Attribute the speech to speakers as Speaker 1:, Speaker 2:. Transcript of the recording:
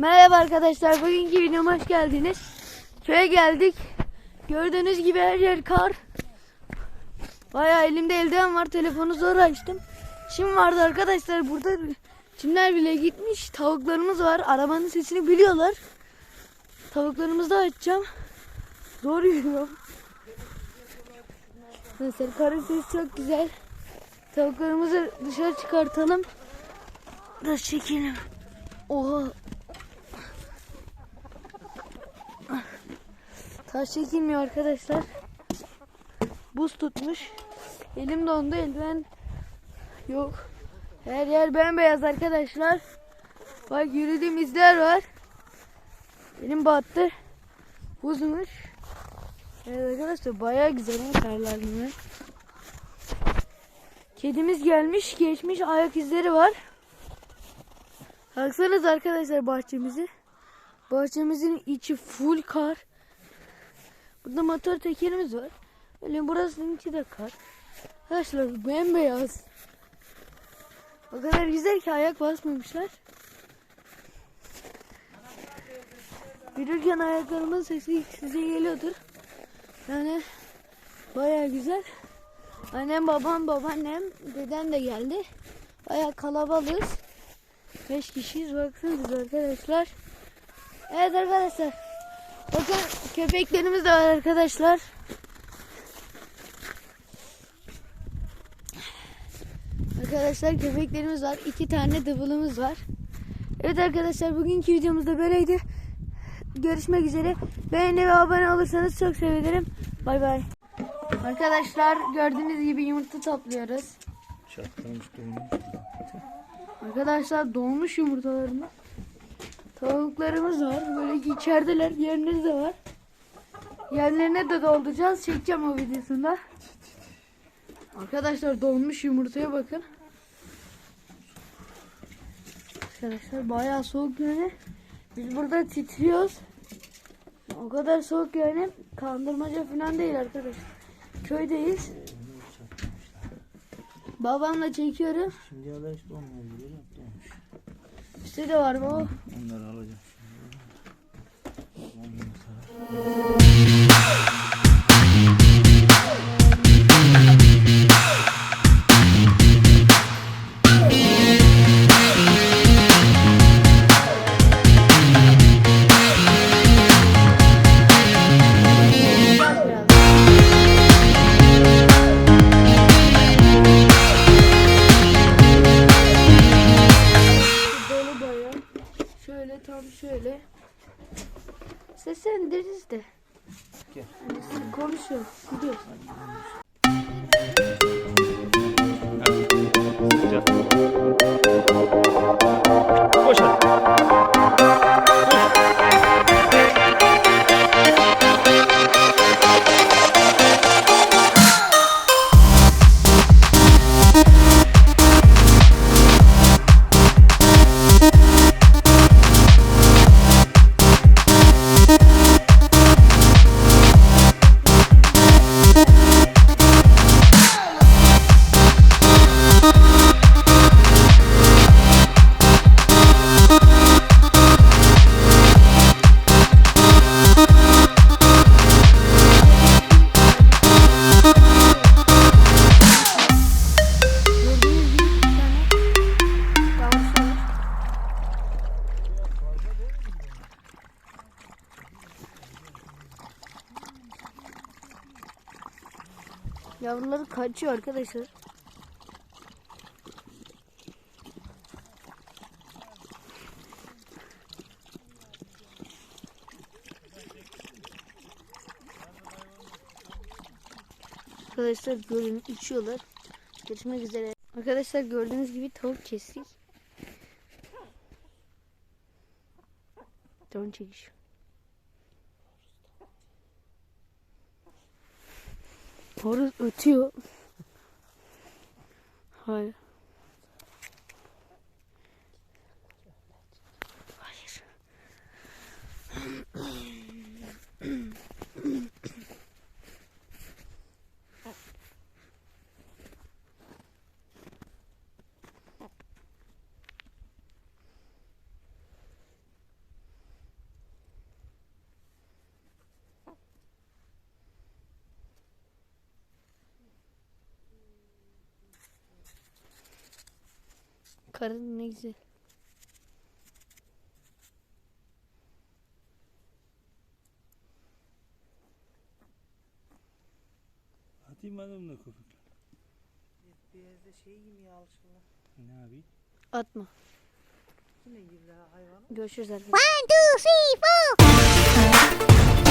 Speaker 1: Merhaba arkadaşlar. Bugünkü videoma hoş geldiniz. Köye geldik. Gördüğünüz gibi her yer kar. Bayağı elimde eldiven var. Telefonu zor açtım. Çim vardı arkadaşlar. Burada çimler bile gitmiş. Tavuklarımız var. Arabanın sesini biliyorlar. Tavuklarımızı da açacağım. Zor yürüyorum. Mesela karın sesi çok güzel. Tavuklarımızı dışarı çıkartalım. Da çekelim. Oha. Taş çekilmiyor arkadaşlar. Buz tutmuş. Elim dondu eldiven yok. Her yer bembeyaz arkadaşlar. Bak yürüdüğüm izler var. Elim battı. Buzmuş. Evet arkadaşlar bayağı güzel karlar gibi. Kedimiz gelmiş geçmiş ayak izleri var. Baksanız arkadaşlar bahçemizi. Bahçemizin içi full kar. Burada motor tekerimiz var. Böyle burasının içi de kar. Arkadaşlar bembeyaz. O kadar güzel ki ayak basmamışlar. Yürürken ayaklarımın sesi size geliyordur. Yani baya güzel. Annem, babam, babaannem, dedem de geldi. Baya kalabalığız. 5 kişiyiz baksanıza arkadaşlar. Evet arkadaşlar. Bakın köpeklerimiz de var arkadaşlar. Arkadaşlar köpeklerimiz var. iki tane dıvılımız var. Evet arkadaşlar bugünkü videomuz da böyleydi. Görüşmek üzere. Beğeni ve abone olursanız çok sevinirim. Bay bay. Arkadaşlar gördüğünüz gibi yumurta topluyoruz.
Speaker 2: Çatlamış dolmuş.
Speaker 1: Arkadaşlar dolmuş yumurtalarımız. Tavuklarımız var. Böyle içerideler. Yeriniz de var. Yerlerine de dolduracağız. Çekeceğim o videosunda. Arkadaşlar dolmuş yumurtaya bakın. Arkadaşlar bayağı soğuk yani. Biz burada titriyoruz. O kadar soğuk yani. Kandırmaca falan değil arkadaşlar. Köydeyiz. Babamla çekiyorum.
Speaker 2: Şimdi ya da işte olmuyor.
Speaker 1: İşte de var bu.
Speaker 2: Onları alacağım.
Speaker 1: Şöyle tam şöyle. Seslendiririz de.
Speaker 2: Gel.
Speaker 1: Konuşuyor. Gidiyoruz. Yavruları kaçıyor arkadaşlar. Arkadaşlar görün içiyorlar. Görüşmek üzere. Arkadaşlar gördüğünüz gibi tavuk kestik. Don çekiş. Horoz ötüyor. Hayır. Karın ne güzel.
Speaker 2: Atayım madem da köpek.
Speaker 3: Biraz da şey yemeye alışırlar.
Speaker 2: Ne abi?
Speaker 1: Atma.
Speaker 3: Yine yerler hayvanı.
Speaker 1: Görüşürüz arkadaşlar.
Speaker 4: One, two, three, four.